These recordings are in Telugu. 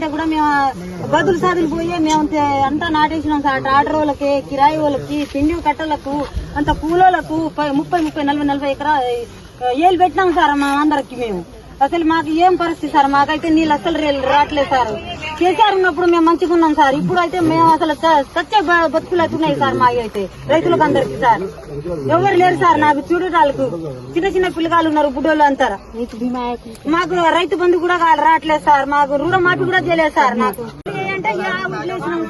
అంటే కూడా మేము బదులు సాదులు పోయి మేము అంతా నాటేసినాం సార్. ట్రాక్టర్ వాళ్ళకి కిరాయి వాళ్ళకి పిండి కట్టలకు అంత కూలోళ్ళకు ముప్పై ముప్పై నలభై నలభై ఎకరా ఏళ్ళు పెట్టినాం సార్ మా అందరికి మేము. అసలు మాకు ఏం పరిస్థితి సార్? మాకైతే నీళ్ళు అసలు రావట్లేదు సార్. కేసీఆర్ ఉన్నప్పుడు మేము మంచిగా ఉన్నాం సార్. ఇప్పుడు అయితే మేము అసలు చ- చచ్చే బతుకులు అవుతున్నాయి సార్ మా అయితే రైతులకు అందరికి సార్. ఎవరు లేరు సార్ నాకు చూడటాలకు. చిన్న చిన్న పిల్లగాళ్ళు ఉన్నారు బుడ్డోళ్ళు అంటారు మాకు రైతు బంధు కూడా రావట్లేదు సార్. మాకు రుణ మాట కూడా చేయలేదు సార్ నాకు అంటే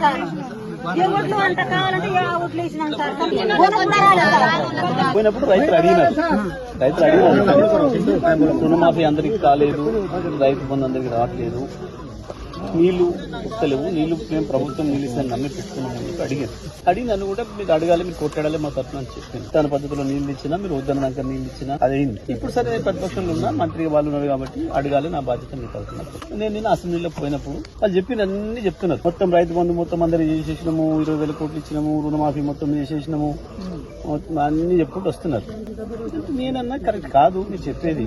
సార్. ఏ ఓట్లు అంత కావాలంటే ఏ ఓట్లు వేసినాం సార్. పోయినప్పుడు రైతులు అడిగినారు. రైతులు అడిగినారు. రుణమాఫీ అందరికి కాలేదు. రైతు బంధు అందరికి రావట్లేదు. నీళ్ళు ఇస్తలేవు నీళ్ళు మేము ప్రభుత్వం నీళ్ళు ఇస్తాను నమ్మి పెట్టుకున్నాం అని చెప్పి అడిగాను అడిగి నన్ను కూడా మీరు అడగాలి మీరు కొట్టాడాలి మా తరఫున అని చెప్పాను. తన పద్ధతిలో నీళ్ళు ఇచ్చినా మీరు వద్దన్నాక నీళ్ళు ఇచ్చినా అదైంది ఇప్పుడు సరే నేను ప్రతిపక్షంలో ఉన్నా మంత్రిగా వాళ్ళు ఉన్నారు కాబట్టి అడగాలి నా బాధ్యత మీ తరఫున నేను నిన్న అసెంబ్లీలో పోయినప్పుడు వాళ్ళు చెప్పిన అన్ని చెప్తున్నారు. మొత్తం రైతు బంధు మొత్తం అందరికి చేసేసినాము ఇరవై వేల కోట్లు ఇచ్చినాము రుణమాఫీ మొత్తం చేసేసినాము అన్ని చెప్పుకుంటూ వస్తున్నారు. నేనన్నా కరెక్ట్ కాదు మీరు చెప్పేది.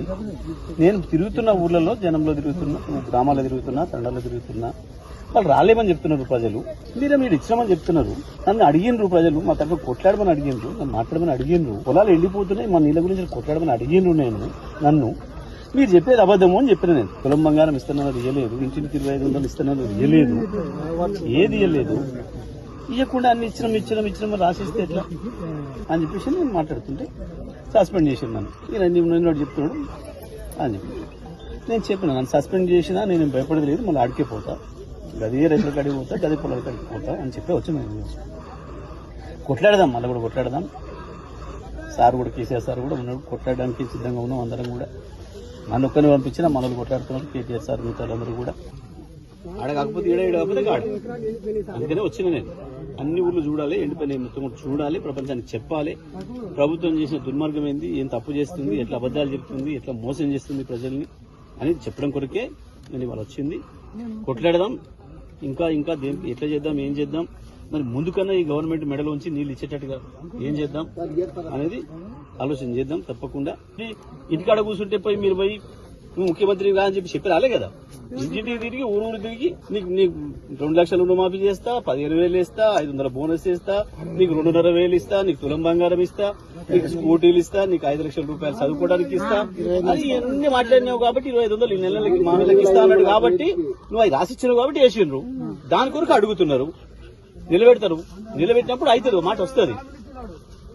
నేను తిరుగుతున్న ఊర్లలో జనంలో తిరుగుతున్నా గ్రామాల్లో తిరుగుతున్నా తండాల్లో తిరుగుతున్నా వాళ్ళు రాలేమని చెప్తున్నారు ప్రజలు. మీరే మీరు ఇచ్చామని చెప్తున్నారు. నన్ను అడిగినరు ప్రజలు మా తరఫున కొట్లాడమని అడిగినరు నన్ను మాట్లాడమని అడిగినరు పొలాలు ఎండిపోతున్నాయి మా నీళ్ళ గురించి కొట్లాడమని అడిగినరు నేను నన్ను. మీరు చెప్పేది అబద్ధము అని చెప్పిన నేను. కులం బంగారం ఇస్తున్నది ఇయ్యలేదు. ఇంటికి ఇరవై ఐదు వందలు ఇస్తున్నది ఇయ్యలేదు. ఏది ఇయ్యలేదు? ఇవ్వకుండా అన్ని ఇచ్చిన ఇచ్చినాం ఇచ్చినాం రాసిస్తే ఎట్లా? అని చెప్పేసి నేను మాట్లాడుతుంటే సస్పెండ్ చేశాను నన్ను. ఈయన నీ- చెప్తున్నాడు? అని చెప్పి. నేను చెప్పిన నన్ను సస్పెండ్ చేసినా నేను భయపడేది లేదు మళ్ళీ ఆడికే పోతా. గది రైతుల కాడికి పోతా గది పొలాల కాడికి పోతా అని చెప్పి వచ్చి నేను. కొట్లాడదాం మళ్ళీ కూడా కొట్లాడదాం. సార్ కూడా కేసీఆర్ సార్ కూడా ఉన్నాడు కొట్లాడడానికి సిద్ధంగా ఉన్నాం అందరం కూడా. నన్ను ఒక్కరిని పంపించినా మనల్ని కొట్లాడుతున్నారు కేటీఆర్ సార్ మిగతా అందరూ కూడా. ఆడ కాకపోతే ఈడ ఈడ కాకపోతే అందుకనే వచ్చిన నేను. అన్ని ఊర్లు చూడాలి ఎండిపోయిన మొత్తం కూడా చూడాలి ప్రపంచానికి చెప్పాలి. ప్రభుత్వం చేసిన దుర్మార్గం ఏంది ఏం తప్పు చేస్తుంది ఎట్లా అబద్ధాలు చెప్తుంది ఎట్లా మోసం చేస్తుంది ప్రజల్ని. అని చెప్పడం కొరకే నేను ఇవాళ వచ్చింది. కొట్లాడదాం. ఇంకా ఇంకా ఎట్లా చేద్దాం ఏం చేద్దాం? మరి ముందుకన్నా ఈ గవర్నమెంట్ మెడలో ఉంచి నీళ్ళు ఇచ్చేటట్టుగా ఏం చేద్దాం అనేది ఆలోచన చేద్దాం తప్పకుండా. ఇంటికాడ కూర్చుంటే పోయి మీరు పోయి నువ్వు ముఖ్యమంత్రి కాదని చెప్పి చెప్పి రాలే కదా. ఇంటింటికి తిరిగి ఊరు ఊరు తిరిగి నీకు నీకు రెండు లక్షల రుణమాఫీ చేస్తా పదిహేను వేలు ఇస్తా ఐదు వందల బోనస్ ఇస్తా నీకు రెండున్నర వేలు ఇస్తా నీకు తులం బంగారం ఇస్తా నీకు స్కూటీలు ఇస్తా నీకు ఐదు లక్షల రూపాయలు చదువుకోవడానికి ఇస్తా. అది అన్ని మాట్లాడినావు కాబట్టి ఇరవై ఐదు వందలు ఈ నెలలకి మా నెలకి ఇస్తా అన్నాడు కాబట్టి నువ్వు అది రాసిచ్చినావు కాబట్టి వేసిండ్రు దాని కొరకు అడుగుతున్నారు. నిలబెడతారు. నిలబెట్టినప్పుడు అవుతుంది మాట వస్తుంది.